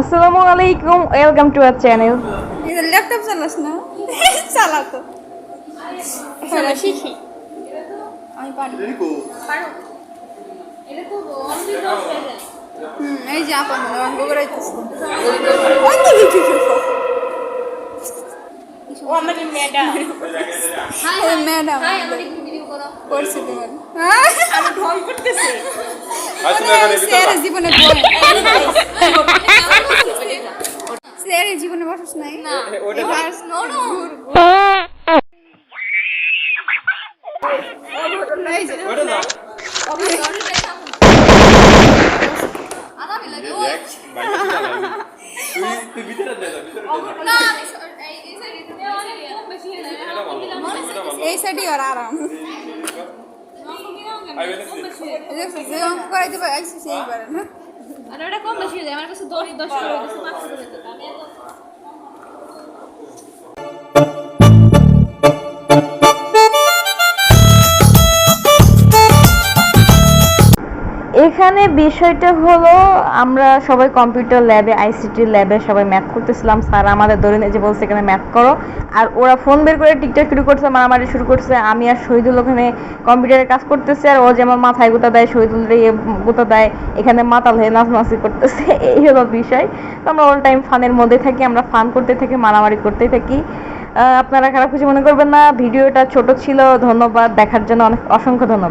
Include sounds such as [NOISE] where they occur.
আসসালামু আলাইকুম welcome to our channel laptop চালাস না? চলো শিখি। আমি পারি। হুম, এই যে আপন অঙ্গ করাইতেছে। ও আমাদের ম্যাডাম ম্যাডাম করছে তোমার। আমি ঢং করতেছি। স্যারের জীবনে জীবনে বসস নাই না এই যে এই সাইডে আর আরাম এই যে যে অঙ্ক করাইতে পারে আইসি সেই পারে না আর ওটা কম বেশি হয়ে যায় আমার কাছে দশ দশ করে দিচ্ছে এখানে বিষয়টা হলো, আমরা সবাই কম্পিউটার ল্যাবে আইসিটি ল্যাবে সবাই ম্যাথ করতেছিলাম। স্যার আমাদের ধরে যে বলছে, এখানে ম্যাথ করো। আর ওরা ফোন বের করে টিকটক শুরু করছে, মারামারি শুরু করছে। আমি আর শহীদুল ওখানে কম্পিউটারে কাজ করতেছে, আর ও যেমন মাথায় গোতা দেয়, শহীদুল রে গোতা দেয়, এখানে মাতাল হয়ে নাচনাচি করতেছে। [LAUGHS] এই হলো বিষয়। তো আমরা অল টাইম ফানের মধ্যে থাকি, আমরা ফান করতে থাকি, মারামারি করতে থাকি। আপনারা খারাপ কিছু মনে করবেন না, ভিডিওটা ছোট ছিল, ধন্যবাদ। দেখার জন্য অনেক, অসংখ্য ধন্যবাদ।